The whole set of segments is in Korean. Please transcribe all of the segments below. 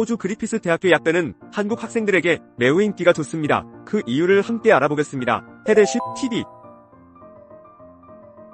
호주 그리피스 대학교 약대는 한국 학생들에게 매우 인기가 좋습니다. 그 이유를 함께 알아보겠습니다. 헤드십 TV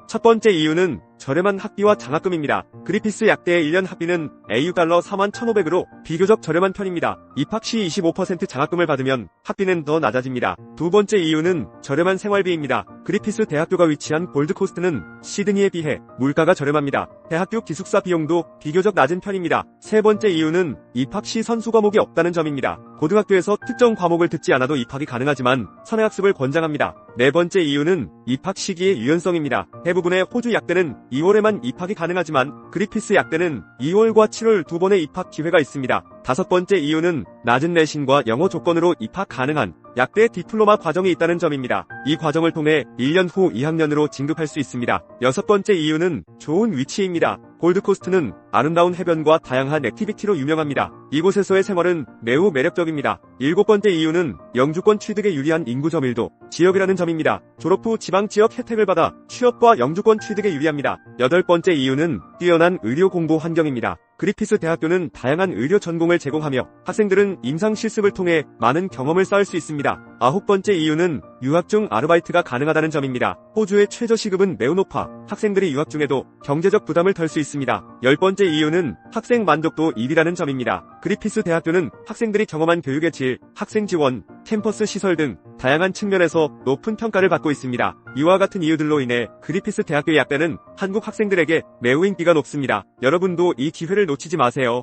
첫 번째 이유는 저렴한 학비와 장학금입니다. 그리피스 약대의 1년 학비는 AU 달러 4만 1,500으로 비교적 저렴한 편입니다. 입학 시 25% 장학금을 받으면 학비는 더 낮아집니다. 두 번째 이유는 저렴한 생활비입니다. 그리피스 대학교가 위치한 골드코스트는 시드니에 비해 물가가 저렴합니다. 대학교 기숙사 비용도 비교적 낮은 편입니다. 세 번째 이유는 입학 시 선수 과목이 없다는 점입니다. 고등학교에서 특정 과목을 듣지 않아도 입학이 가능하지만 선행학습을 권장합니다. 네 번째 이유는 입학 시기의 유연성입니다. 대부분의 호주 약대는 2월에만 입학이 가능하지만 그리피스 약대는 2월과 7월 두 번의 입학 기회가 있습니다. 다섯 번째 이유는 낮은 내신과 영어 조건으로 입학 가능한 약대 디플로마 과정이 있다는 점입니다. 이 과정을 통해 1년 후 2학년으로 진급할 수 있습니다. 여섯 번째 이유는 좋은 위치입니다. 골드코스트는 아름다운 해변과 다양한 액티비티로 유명합니다. 이곳에서의 생활은 매우 매력적입니다. 일곱 번째 이유는 영주권 취득에 유리한 인구 점일도 지역이라는 점입니다. 졸업 후 지방 지역 혜택을 받아 취업과 영주권 취득에 유리합니다. 여덟 번째 이유는 뛰어난 의료 공부 환경입니다. 그리피스 대학교는 다양한 의료 전공을 제공하며 학생들은 임상 실습을 통해 많은 경험을 쌓을 수 있습니다. 아홉 번째 이유는 유학 중 아르바이트가 가능하다는 점입니다. 호주의 최저 시급은 매우 높아 학생들이 유학 중에도 경제적 부담을 덜 수 있습니다. 열 번째 이유는 학생 만족도 1위라는 점입니다. 그리피스 대학교는 학생들이 경험한 교육의 질, 학생 지원, 캠퍼스 시설 등 다양한 측면에서 높은 평가를 받고 있습니다. 이와 같은 이유들로 인해 그리피스 대학교 약대는 한국 학생들에게 매우 인기가 높습니다. 여러분도 이 기회를 놓치지 마세요.